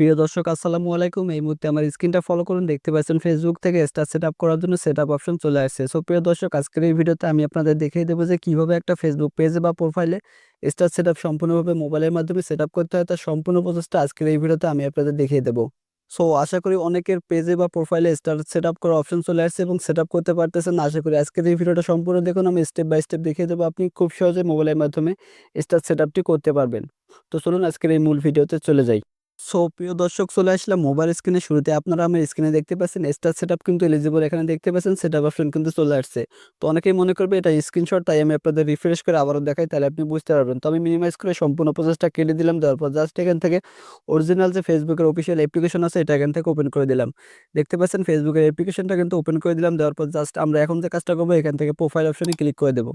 প্রিয় দর্শক, আসসালামু আলাইকুম। এই মুহূর্তে আমার স্ক্রিনটা ফলো করুন। দেখতে পাচ্ছেন ফেসবুক থেকে স্টার সেট আপ করার জন্য সেট আপ অপশন চলে আসছে। সো প্রিয় দর্শক, আজকের এই ভিডিওতে আমি আপনাদের দেখিয়ে দেবো যে কীভাবে একটা ফেসবুক পেজে বা প্রোফাইলে স্টার সেট আপ সম্পূর্ণভাবে মোবাইলের মাধ্যমে সেট আপ করতে হয়। তার সম্পূর্ণ প্রচেষ্টা আজকের এই ভিডিওতে আমি আপনাদের দেখিয়ে দেবো। সো আশা করি অনেকের পেজে বা প্রোফাইলে স্টার সেট আপ করার অপশন চলে আসছে এবং সেট আপ করতে পারতেছেন। আশা করি আজকের এই ভিডিওটা সম্পূর্ণ দেখুন। আমি স্টেপ বাই স্টেপ দেখিয়ে দেবো আপনি খুব সহজে মোবাইলের মাধ্যমে স্টার সেট আপটি করতে পারবেন। তো চলুন আজকের এই মূল ভিডিওতে চলে যাই। সো প্রিয় দর্শক, চলে আসলাম মোবাইল স্ক্রিনের শুরুতে। আপনারা আমার স্ক্রিনে দেখতে পাচ্ছেন স্টার সেট কিন্তু এলিজিবল এখানে দেখতে পাচ্ছেন সেট আপ অপশন কিন্তু চলে আসছে। তো অনেকেই মনে করবে এটা স্ক্রিনশট তাই আমি আপনাদের রিফ্রেশ করে আবারও দেখাই, তাহলে আপনি বুঝতে পারবেন। তো আমি মিনিমাইজ করে সম্পূর্ণ প্রসেসটা কেটে দিলাম, দেওয়ার পর জাস্ট এখান থেকে অরিজিনাল যে ফেসবুকের অফিসিয়াল অ্যাপ্লিকেশন আছে, এটা এখান থেকে ওপেন করে দিলাম। দেখতে পাচ্ছেন ফেসবুকের অ্যাপ্লিকেশনটা কিন্তু ওপেন করে দিলাম, দেওয়ার পর জাস্ট আমরা এখন যে কাজটা করব, এখান থেকে প্রোফাইল অপশনে ক্লিক করে দেবো।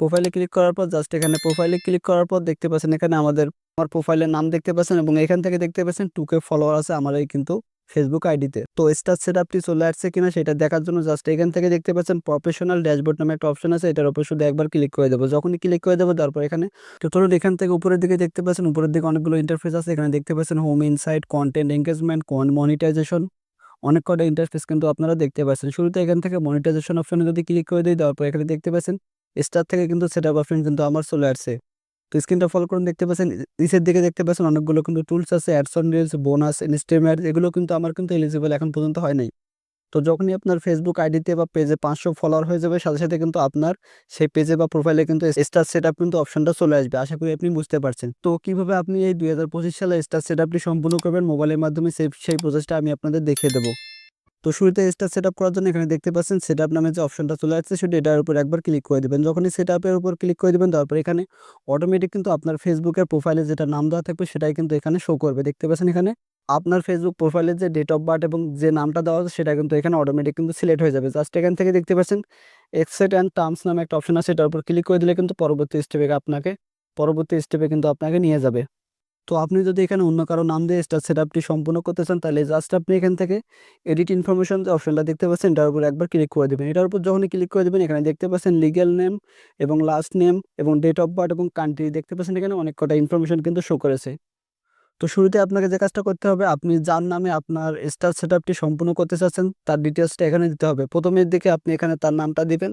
প্রোফাইলে ক্লিক করার পর জাস্ট এখানে প্রোফাইলে ক্লিক করার পর দেখতে পাচ্ছেন এখানে আমাদের, আমার প্রোফাইলের নাম দেখতে পাচ্ছেন এবং এখান থেকে দেখতে পাচ্ছেন টুকে ফলোয়ার আছে আমার এই কিন্তু ফেসবুক আইডিতে তো। স্টার সেট আপটি চলে আসছে কিনা সেটা দেখার জন্য জাস্ট এখান থেকে দেখতে পাচ্ছেন প্রফেশনাল ড্যাশবোর্ড নামে একটা অপশন আছে, এটার উপর শুধু একবার ক্লিক করে দেবো। যখনই ক্লিক করে দেবো তারপর এখানে টোটাল এখান থেকে উপরের দিকে দেখতে পাচ্ছেন, উপরের দিকে অনেকগুলো ইন্টারফেস আছে, এখানে দেখতে পাচ্ছেন home insight content engagement monetisation অনেক কটা ইন্টারফেস কিন্তু আপনারা দেখতে পাচ্ছেন। শুরুতে এখান থেকে মনিটাইজেশন অপশনে যদি ক্লিক করে দিই তারপর এখানে দেখতে পাচ্ছেন স্টার থেকে কিন্তু সেট আপ অপশন কিন্তু আমার চলে আসছে। তো স্ক্রিনটা ফলো করুন, দেখতে পাচ্ছেন, নিচের দিকে দেখতে পাচ্ছেন অনেকগুলো কিন্তু টুলস আছে অ্যাডসন রিলস বোনাস ইনস্টেমেট এগুলো কিন্তু আমার কিন্তু এলিজিবল এখন পর্যন্ত হয় নাই। তো যখনই আপনার ফেসবুক আইডিতে বা পেজে পাঁচশো ফলোয়ার হয়ে যাবে, সাথে সাথে কিন্তু আপনার সেই পেজে বা প্রোফাইলে কিন্তু স্টার সেট আপ কিন্তু অপশনটা চলে আসবে, আশা করি আপনি বুঝতে পারছেন। তো কীভাবে আপনি এই দুই হাজার পঁচিশ সালে স্টার সেট আপটি সম্পূর্ণ করবেন মোবাইলের মাধ্যমে সেই সেই প্রসেসটা আমি আপনাদের দেখিয়ে দেবো। তো শুরুতে স্টার সেট করার জন্য এখানে দেখতে পাচ্ছেন সেট নামে যে অপশনটা চলে আসছে, সেটা এটার উপর একবার ক্লিক করে দেবেন। যখনই সেট আপের উপর ক্লিক করে দেবেন, তারপর এখানে অটোমেটিক কিন্তু আপনার ফেসবুকের প্রোফাইলে যেটা নাম দেওয়া থাকবে, সেটাই কিন্তু এখানে শো করবে। দেখতে পাচ্ছেন এখানে আপনার ফেসবুক প্রোফাইলের যে ডেট অফ বার্থ এবং যে নামটা দেওয়া আছে, সেটা কিন্তু এখানে অটোমেটিক কিন্তু সিলেক্ট হয়ে যাবে। জাস্ট এখান থেকে দেখতে পাচ্ছেন এক্সেট অ্যান্ড টার্মস নামে একটা অপশন আছে সেটার উপর ক্লিক করে দিলে কিন্তু পরবর্তী স্টেপে আপনাকে, পরবর্তী স্টেপে কিন্তু আপনাকে নিয়ে যাবে। তো আপনি যদি এখানে অন্য কারও নাম দিয়ে স্টার সেট আপটি সম্পূর্ণ করতে চান, তাহলে জাস্ট আপনি এখান থেকে এডিট ইনফরমেশন যে অপশনটা দেখতে পাচ্ছেন, এটার উপর একবার ক্লিক করে দেবেন। এটার উপর যখনই ক্লিক করে দেবেন, এখানে দেখতে পাচ্ছেন লিগ্যাল নেম এবং লাস্ট নেম এবং ডেট অফ বার্থ এবং কান্ট্রি দেখতে পাচ্ছেন এখানে অনেক কটা ইনফরমেশন কিন্তু শো করেছে। তো শুরুতে আপনাকে যে কাজটা করতে হবে, আপনি যার নামে আপনার স্টার সেট আপটি সম্পূর্ণ করতে চাচ্ছেন, তার ডিটেলসটা এখানে দিতে হবে। প্রথমের দিকে আপনি এখানে তার নামটা দিবেন।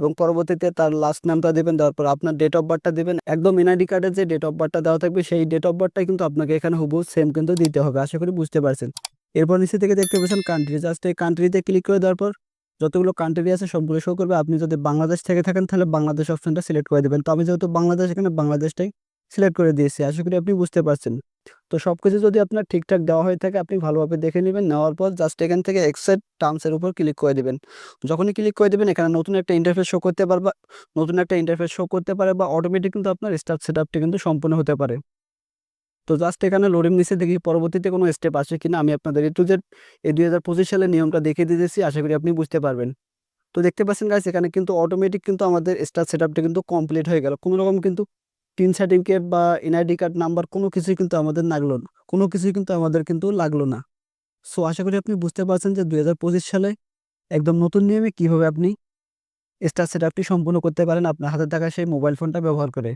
এবং পরবর্তীতে তার লাস্ট নামটা দেবেন, দেওয়ার পর আপনার ডেট অফ বার্থটা দেবেন। একদম এনআইডি কার্ডের যে ডেট অফ বার্থটা দেওয়া থাকবে, সেই ডেট অফ বার্থটাই কিন্তু আপনাকে এখানে হুবু সেম কিন্তু দিতে হবে, আশা করি বুঝতে পারছেন। এরপর নিচে থেকে দেখতে পাচ্ছেন কান্ট্রি জাস্ট এই কান্ট্রিতে ক্লিক করে দেওয়ার পর যতগুলো কান্ট্রি আছে সবগুলো শো করবে। আপনি যদি বাংলাদেশ থেকে থাকেন, তাহলে বাংলাদেশ অপশনটা সিলেক্ট করে দেবেন। তো আমি যেহেতু বাংলাদেশ, এখানে বাংলাদেশটাই সিলেক্ট করে দিয়েছি, আশা করি আপনি বুঝতে পারছেন। তো সব কিছু যদি আপনার ঠিকঠাক দেওয়া হয়ে থাকে, আপনি ভালোভাবে দেখে নেবেন, নেওয়ার পর জাস্ট এখান থেকে এক্সেট টার্মসের উপর ক্লিক করে দেবেন। যখনই ক্লিক করে দেবেন, এখানে নতুন একটা ইন্টারফেস শো করতে পারে বা নতুন একটা ইন্টারফেস শো করতে পারে বা অটোমেটিক কিন্তু আপনার স্টার্ট সেট আপটি কিন্তু সম্পূর্ণ হতে পারে। তো জাস্ট এখানে লোডিং নিচে দেখি, পরবর্তীতে কোনো স্টেপ আসে কিনা, আমি আপনাদের এ টু জেড এই দুই হাজার পঁচিশ সালের নিয়মটা দেখিয়ে দিতেছি, আশা করি আপনি বুঝতে পারবেন। তো দেখতে পাচ্ছেন গাছ এখানে কিন্তু অটোমেটিক কিন্তু আমাদের স্টার সেট আপটা কিন্তু কমপ্লিট হয়ে গেল। কোনো রকম কিন্তু টিন সার্টিফিকেট বা এনআইডি কার্ড নাম্বার কোনো কিছুই কিন্তু আমাদের লাগল না। কোনো কিছুই কিন্তু আমাদের কিন্তু লাগল না। সো আশা করি আপনি বুঝতে পারছেন যে দুই হাজার পঁচিশ সালে একদম নতুন নিয়মে কীভাবে আপনি স্টার সেট আপটি সম্পূর্ণ করতে পারেন আপনার হাতে থাকা সেই মোবাইল ফোনটা ব্যবহার করে।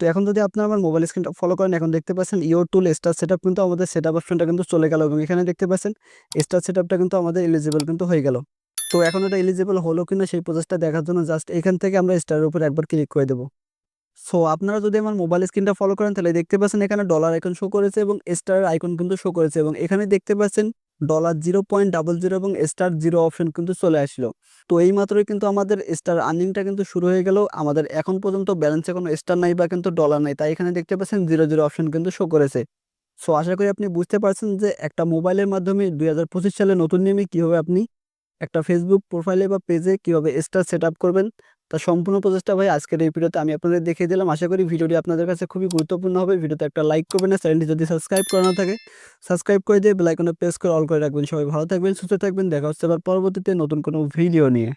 তো এখন যদি আপনার আমার মোবাইল স্ক্রিনটা ফলো করেন, এখন দেখতে পাচ্ছেন your tool star set up কিন্তু আমাদের সেট আপ অপশনটা কিন্তু চলে গেল এবং এখানে দেখতে পাচ্ছেন স্টার সেট আপটা কিন্তু আমাদের এলিজিবল কিন্তু হয়ে গেল। তো এখন এটা এলিজিবল হলো কিনা সেই প্রসেসটা দেখার জন্য জাস্ট এখান থেকে আমরা স্টারের উপর একবার ক্লিক করে দেবো। সো আপনারা যদি আমার মোবাইল স্ক্রিনটা ফলো করেন, তাহলে দেখতে পাচ্ছেন এখানে ডলার আইকন শো করেছে এবং স্টার আইকন কিন্তু শো করেছে এবং এখানে দেখতে পাচ্ছেন dollar zero point double zero এবং স্টার জিরো অপশন কিন্তু চলে আসলো। তো এই মাত্রই কিন্তু আমাদের স্টার আর্নিংটা কিন্তু শুরু হয়ে গেল। আমাদের এখন পর্যন্ত ব্যালেন্সে কোনো স্টার নাই বা কিন্তু ডলার নাই, তাই এখানে দেখতে পাচ্ছেন জিরো জিরো অপশন কিন্তু শো করেছে। সো আশা করি আপনি বুঝতে পারছেন যে একটা মোবাইলের মাধ্যমে দুই হাজার পঁচিশ সালে নতুন নিয়মে কীভাবে আপনি একটা ফেসবুক প্রোফাইলে বা পেজে কীভাবে স্টার সেট করবেন। তার সম্পূর্ণ প্রচেষ্টা ভাই, আজকের এই ভিডিওতে আমি আপনাদের দেখিয়ে দিলাম। আশা করি ভিডিওটি আপনাদের কাছে খুবই গুরুত্বপূর্ণ হবে। ভিডিওতে একটা লাইক করবেন না চ্যানেলটি যদি সাবস্ক্রাইব করানো থাকে, সাবস্ক্রাইব করে দিয়ে বেলাইকনে প্রেস করে অল করে রাখবেন। সবাই ভালো থাকবেন, সুস্থ থাকবেন। দেখা হচ্ছে আবার পরবর্তীতে নতুন কোনো ভিডিও নিয়ে।